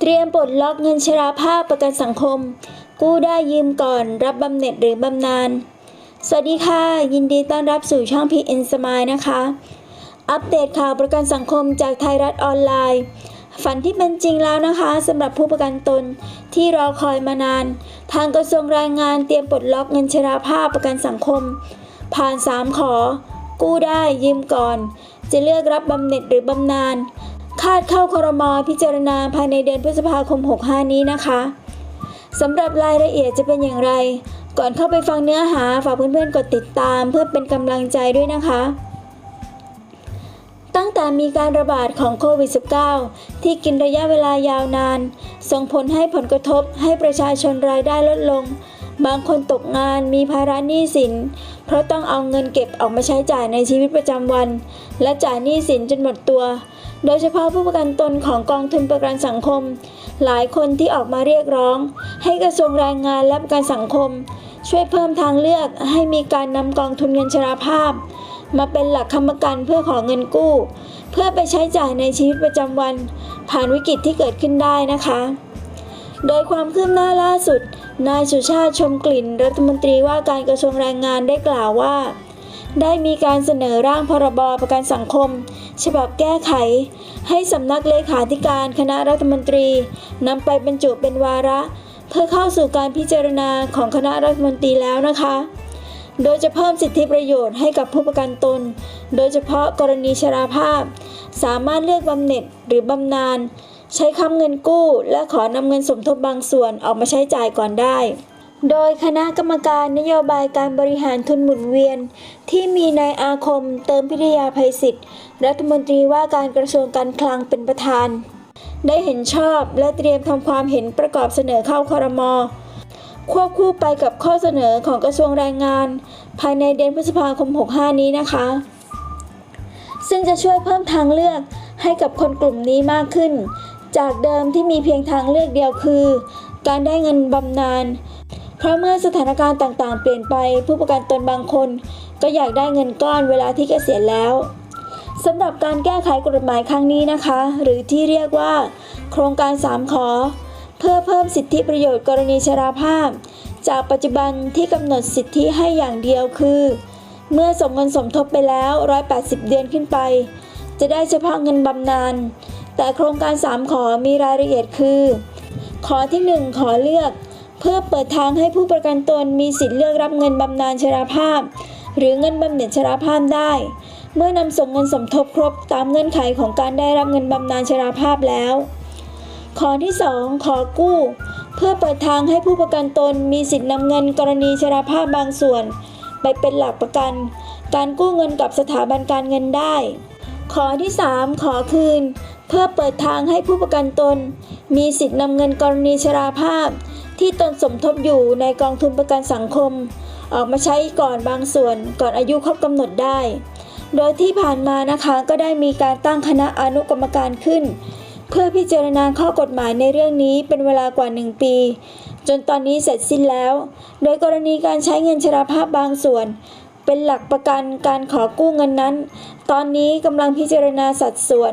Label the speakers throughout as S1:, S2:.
S1: เตรียมปลดล็อกเงินชราภาพประกันสังคม กู้ได้ยืมก่อนรับบำเหน็จหรือบำนาญ สวัสดีค่ะ ยินดีต้อนรับสู่ช่อง PN Smile นะคะ อัปเดตข่าวประกันสังคมจากไทยรัฐออนไลน์ ฝันที่เป็นจริงแล้วนะคะสำหรับผู้ประกันตนที่รอคอยมานาน ทางกระทรวงแรงงานเตรียมปลดล็อกเงินชราภาพประกันสังคม ผ่าน 3 ขอ กู้ได้ยืมก่อน จะเลือกรับบำเหน็จหรือบำนาญ คาดเข้าครมพิจารณาภายในเดือนพฤษภาคม 65 นี้นะคะสำหรับรายละเอียดจะเป็นอย่างไร ก่อนเข้าไปฟังเนื้อหาฝากเพื่อนๆกดติดตามเพื่อเป็นกำลังใจด้วยนะคะ ตั้งแต่มีการระบาดของโควิด -19 ที่กินระยะเวลายาวนาน ส่งผลให้ผลกระทบให้ประชาชนรายได้ลดลง บางคนตกงานมีภาระหนี้สิน เพราะต้องเอาเงินเก็บออกมาใช้จ่ายในชีวิตประจำวัน และจ่ายหนี้สินจนหมดตัว โดยเฉพาะผู้ประกันตนของกองทุนประกันสังคม หลายคนที่ออกมาเรียกร้อง ให้กระทรวงแรงงานและประกันสังคม ช่วยเพิ่มทางเลือกให้มีการนำกองทุนเงินชราภาพ มาเป็นหลักค้ำประกันเพื่อขอเงินกู้ เพื่อไปใช้จ่ายในชีวิตประจำวัน ผ่านวิกฤตที่เกิดขึ้นได้นะคะ โดยความคืบหน้าล่าสุด นายสุชาติชมกลิ่น รัฐมนตรีว่าการกระทรวงแรงงานได้กล่าวว่า ได้มีการเสนอร่างพรบประกันสังคม ฉบับแก้ไข ให้สำนักเลขาธิการคณะรัฐมนตรีนำไปบรรจุเป็นวาระ เพื่อเข้าสู่การพิจารณาของคณะรัฐมนตรีแล้วนะคะโดยจะเพิ่มสิทธิประโยชน์ให้กับผู้ประกันตน โดยเฉพาะกรณีชราภาพ สามารถเลือกบำเหน็จหรือบำนาญ ใช้ค้ำเงินกู้ และขอนำเงินสมทบบางส่วนออกมาใช้จ่ายก่อนได้ โดยคณะกรรมการนโยบายการบริหารทุนหมุนเวียน ที่มีนายอาคมเติมพิทยาภัยศิษย์รัฐมนตรีว่าการกระทรวงการคลังเป็นประธาน ได้เห็นชอบและเตรียมทำความเห็นประกอบเสนอเข้าคอรมอควบคู่ไปกับข้อเสนอของกระทรวงแรงงาน ภายในเดือนพฤษภาคม 65 นี้นะคะ ซึ่งจะช่วยเพิ่มทางเลือกให้กับคนกลุ่มนี้มากขึ้น จากเดิมที่มีเพียงทางเลือกเดียวคือ การได้เงินบำนาญเพราะเมื่อสถานการณ์ต่างๆ เปลี่ยนไปผู้ประกันตนบางคน ก็อยากได้เงินก้อนเวลาที่เกษียณแล้วสำหรับการแก้ไขกฎหมายครั้งนี้นะคะ หรือที่เรียกว่า โครงการ 3 ขอ เพื่อเพิ่มสิทธิประโยชน์กรณีชราภาพ จากปัจจุบันที่กำหนดสิทธิให้อย่างเดียวคือ เมื่อส่งเงินสมทบไปแล้ว 180 เดือนขึ้นไป จะได้เฉพาะเงินบำนาญ แต่โครงการ 3 ขอมีรายละเอียดคือ ขอที่ 1 ขอเลือก เพื่อเปิดทางให้ผู้ประกันตนมีสิทธิ์เลือกรับเงินบำนาญชราภาพ หรือเงินบำเหน็จชราภาพได้ เมื่อนำส่งเงินสมทบครบตามเงื่อนไขของการได้รับเงินบำนาญชราภาพแล้ว ขอที่ 2 ขอกู้ เพื่อเปิดทางให้ผู้ประกันตนมีสิทธิ์นำเงินกรณีชราภาพบางส่วน ไปเป็นหลักประกัน การกู้เงินกับสถาบันการเงินได้ ขอที่ 3 ขอคืน เพื่อเปิดทางให้ผู้ประกันตน มีสิทธินำเงินกรณีชราภาพ ที่ตนสมทบอยู่ในกองทุนประกันสังคม ออกมาใช้ก่อนบางส่วนก่อนอายุครบกำหนดได้ โดยที่ผ่านมานะคะก็ได้มีการตั้งคณะอนุกรรมการขึ้น เพื่อพิจารณาข้อกฎหมายในเรื่องนี้เป็นเวลากว่า 1 ปี จนตอนนี้เสร็จสิ้นแล้ว โดยกรณีการใช้เงินชราภาพบางส่วน เป็นหลักประกันการขอกู้เงินนั้น ตอนนี้กำลังพิจารณาสัดส่วน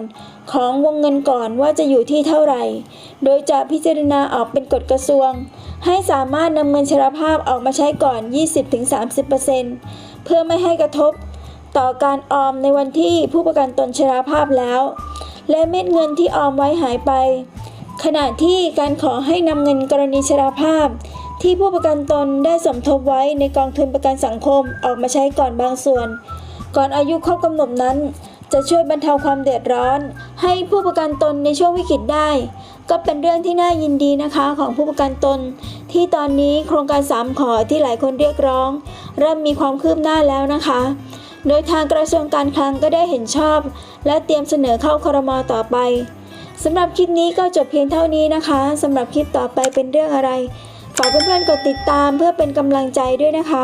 S1: ของวงเงินก่อนว่าจะอยู่ที่เท่าไหร่ โดยจะพิจารณาออกเป็นกฎกระทรวง ให้สามารถนำเงินชราภาพออกมาใช้ก่อน 20-30%เพื่อไม่ให้กระทบต่อการออมในวันที่ผู้ประกันตนชราภาพแล้ว และเม็ดเงินที่ออมไว้หายไป ขณะที่การขอให้นำเงินกรณีชราภาพ ที่ผู้ประกันตนได้สมทบไว้ในกองทุนประกันสังคมออกมาใช้ก่อนบางส่วน ก่อนอายุครบกำหนดนั้น จะช่วยบรรเทาความเดือดร้อน ให้ผู้ประกันตนในช่วงวิกฤตได้ ก็เป็นเรื่องที่น่ายินดีนะคะของผู้ประกันตน ที่ตอนนี้โครงการ3ขอที่หลายคนเรียกร้อง เริ่มมีความคืบหน้าแล้วนะคะ โดยทางกระทรวงการคลังก็ได้เห็นชอบ และเตรียมเสนอเข้าครมต่อไปสำหรับคลิปนี้ก็จบเพียงเท่านี้นะคะสำหรับคลิปต่อไปเป็นเรื่องอะไร ฝากเพื่อนๆกดติดตามเพื่อเป็นกำลังใจด้วยนะคะ